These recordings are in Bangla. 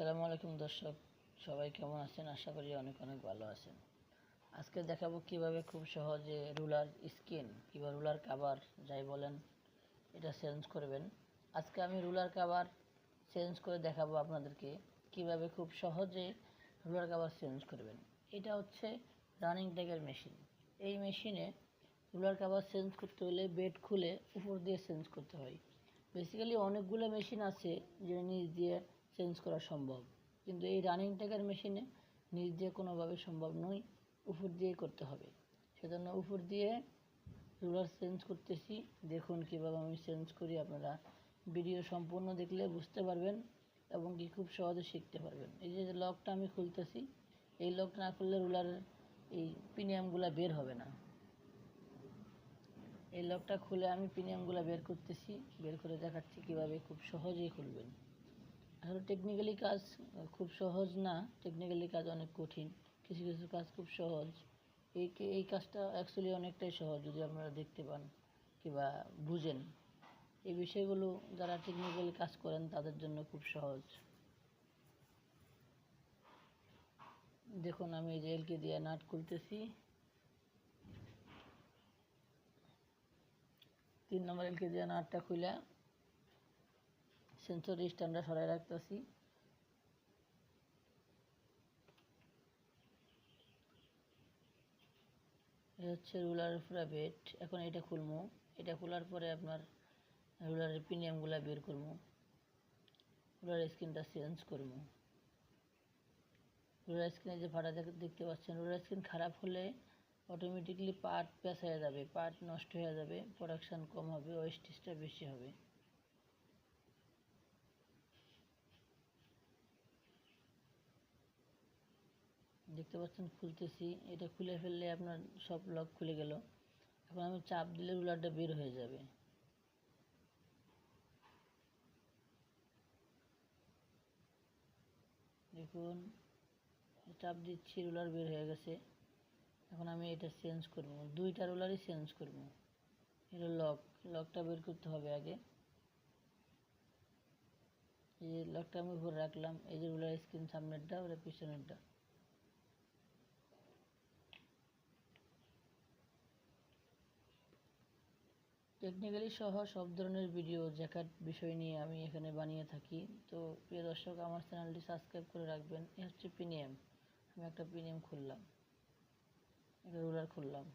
আসসালামু আলাইকুম দর্শক, সবাই কেমন আছেন? আশা করি অনেক অনেক ভালো আছেন। আজকে দেখাবো কীভাবে খুব সহজে রুলার স্কিন কিংবা রুলার কাভার যাই বলেন, এটা চেঞ্জ করবেন। আজকে আমি রুলার কাভার চেঞ্জ করে দেখাবো আপনাদেরকে কীভাবে খুব সহজে রুলার কাভার চেঞ্জ করবেন। এটা হচ্ছে রানিং ট্যাগের মেশিন এই মেশিনে রুলার কাভার চেঞ্জ করতে হলে বেড খুলে উপর দিয়ে চেঞ্জ করতে হয়। বেসিক্যালি অনেকগুলো মেশিন আছে যেটা নিচ দিয়ে চেঞ্জ করা সম্ভব। কিন্তু এই রানিং ট্যাগের মেশিনে নিচ দিয়ে কোনোভাবে সম্ভব নয়, উপর দিয়ে করতে হবে। সেজন্য উপর দিয়ে রুলার চেঞ্জ করতেছি। দেখুন কীভাবে আমি চেঞ্জ করি। আপনারা ভিডিও সম্পূর্ণ দেখলে বুঝতে পারবেন এবং কি খুব সহজে শিখতে পারবেন। এই যে লকটা আমি খুলতেছি, এই লক না খুললে রুলার এই প্রিমিয়ামগুলো বের হবে না। এই লকটা খুলে আমি প্রিমিয়ামগুলো বের করতেছি। বের করে দেখাচ্ছি কীভাবে খুব সহজেই খুলবেন। আসলে টেকনিক্যালি কাজ খুব সহজ না টেকনিক্যালি কাজ অনেক কঠিন। কিছু কিছু কাজ খুব সহজ। এই এই কাজটা অ্যাকচুয়ালি অনেকটাই সহজ যদি আপনারা দেখতে পান কিংবা বুঝেন। এই বিষয়গুলো যারা টেকনিক্যালি কাজ করেন তাদের জন্য খুব সহজ। দেখুন, আমি যে দিয়ে নাট খুলতেছি। তিন নম্বর এলকে দিয়ে নাটটা খুলে সেন্সর স্ট্যান্ডটা সরাই রাখতেছি। হচ্ছে রুলারের পুরা বেড এখন এটা খুলবো এটা খোলার পরে আপনার রুলারের প্রিমিয়ামগুলো বের করব রুলার স্ক্রিনটা চেঞ্জ করব রুলার স্ক্রিনে যে ফাটা দেখতে পাচ্ছেন, রুলার স্ক্রিন খারাপ হলে অটোমেটিকলি পার্ট প্যাস হয়ে যাবে পার্ট নষ্ট হয়ে যাবে প্রোডাকশান কম হবে ওয়েস্টেজটা বেশি হবে। দেখতে পাচ্ছেন খুলতেছি। এটা খুলে ফেললে আপনার সব লক খুলে গেল। এখন আমি চাপ দিলে রুলারটা বের হয়ে যাবে। দেখুন, চাপ দিচ্ছি, রুলার বের হয়ে গেছে। এখন আমি এটা চেঞ্জ করব। দুইটা রুলারই চেঞ্জ করব। এটা লক, লকটা বের করতে হবে আগে। এই লকটা আমি উপরে রাখলাম, এই যে রুলার স্ক্রিন সামনেরটা, ওটা পিছনেরটা। টেকনিক্যালি সহ সব ধরনের ভিডিও জ্যাকেট বিষয় নিয়ে আমি এখানে বানিয়ে থাকি। তো প্রিয় দর্শক, আমার চ্যানেলটি সাবস্ক্রাইব করে রাখবেন। এ হচ্ছে প্রিমিয়াম আমি একটা প্রিমিয়াম খুললাম। একটা রুলার খুললাম।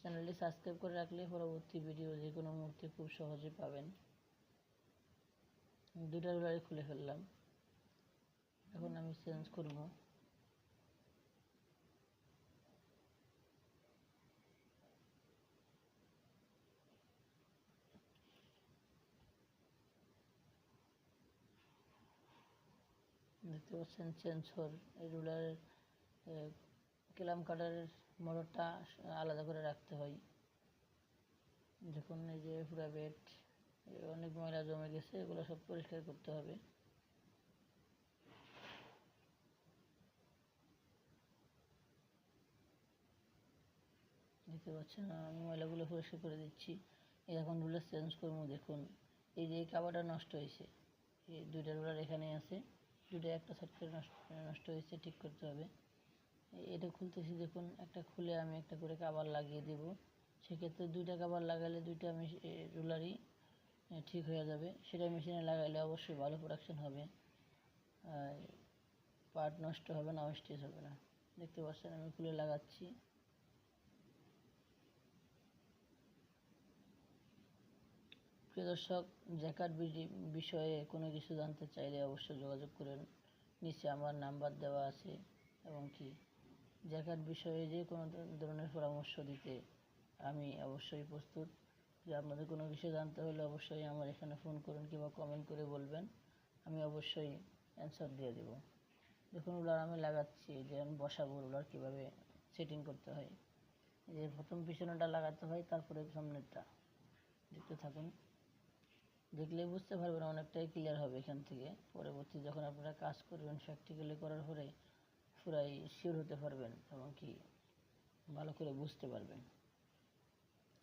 চ্যানেলটি সাবস্ক্রাইব করে রাখলে পরবর্তী ভিডিও যে কোনো মুহূর্তে খুব সহজে পাবেন। দুটা রুলারে খুলে ফেললাম। এখন আমি চেঞ্জ করব। দেখতে পাচ্ছেন সেন্সর এই রুলারের কেলাম কাটারের মোটরটা আলাদা করে রাখতে হয়। দেখুন, এই যে পুরা বেড অনেক ময়লা জমে গেছে, এগুলো সব পরিষ্কার করতে হবে। দেখতে পাচ্ছেন, আমি ময়লাগুলো পরিষ্কার করে দিচ্ছি। এখন রুলার চেঞ্জ করব, দেখুন। এই যে এই কাবারটা নষ্ট হয়েছে, এই দুইটা রুলার এখানে আছে। দুটো একটা সাইড নষ্ট নষ্ট হয়েছে, ঠিক করতে হবে। এটা খুলতেছি দেখুন, একটা খুলে আমি একটা করে কাবার লাগিয়ে দেব। সেক্ষেত্রে দুইটা কাবার লাগালে দুইটা রুলারই ঠিক হয়ে যাবে। সেটা মেশিনে লাগাইলে অবশ্যই ভালো প্রোডাকশন হবে। পার্ট নষ্ট হবে না ওয়েস্টেজ হবে না। দেখতে পাচ্ছেন, আমি খুলে লাগাচ্ছি। প্রিয় দর্শক জ্যাকাট বিষয়ে কোনো কিছু জানতে চাইলে অবশ্যই যোগাযোগ করেন। নিচে আমার নাম্বার দেওয়া আছে, এবং কি? জ্যাকাট বিষয়ে যে কোনো ধরনের পরামর্শ দিতে আমি অবশ্যই প্রস্তুত। যে আপনাদের কোনো কিছু জানতে হলে অবশ্যই আমার এখানে ফোন করুন কিংবা কমেন্ট করে বলবেন। আমি অবশ্যই অ্যান্সার দিয়ে দেব। দেখুন, রুলার আমি লাগাচ্ছি যে আমি বসাবো রুলার কীভাবে সেটিং করতে হয়। যে প্রথম পিছনেটা লাগাতে হয়, তারপরে সামনেরটা। দেখতে থাকুন। দেখলেই বুঝতে পারবেন অনেকটাই ক্লিয়ার হবে এখান থেকে। পরবর্তী যখন আপনারা কাজ করবেন প্র্যাকটিক্যালি করার পরে পুরাই শিওর হতে পারবেন এবং কি ভালো করে বুঝতে পারবেন।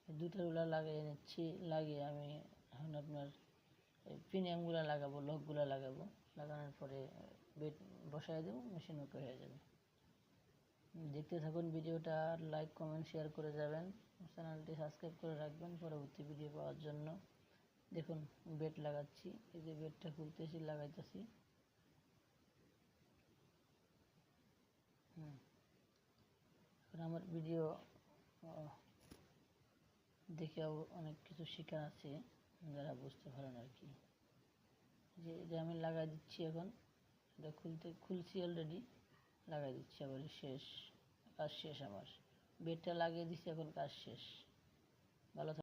দুটো রুলার লাগিয়ে নিচ্ছি, লাগিয়ে আমি এখন আপনার প্রিমিয়ামগুলো লাগাবো লকগুলো লাগাবো। লাগানোর পরে বেড বসায় দেবো মেশিন ওকে হয়ে যাবে। দেখতে থাকুন ভিডিওটা, আর লাইক কমেন্ট শেয়ার করে যাবেন। চ্যানেলটি সাবস্ক্রাইব করে রাখবেন পরবর্তী ভিডিও পাওয়ার জন্য। দেখুন, বেড লাগাচ্ছি। এই যে বেডটা খুলতেছি, লাগাইতেছি। হুম। আমার ভিডিও দেখে অনেক কিছু শেখার আছে, যারা বুঝতে পারেন আর কি। যে এটা আমি লাগাই দিচ্ছি এখন, এটা খুলতে, খুলছি অলরেডি লাগাই দিচ্ছি আবার শেষ, কাজ শেষ আমার। বেডটা লাগিয়ে দিচ্ছি এখন কাজ শেষ। ভালো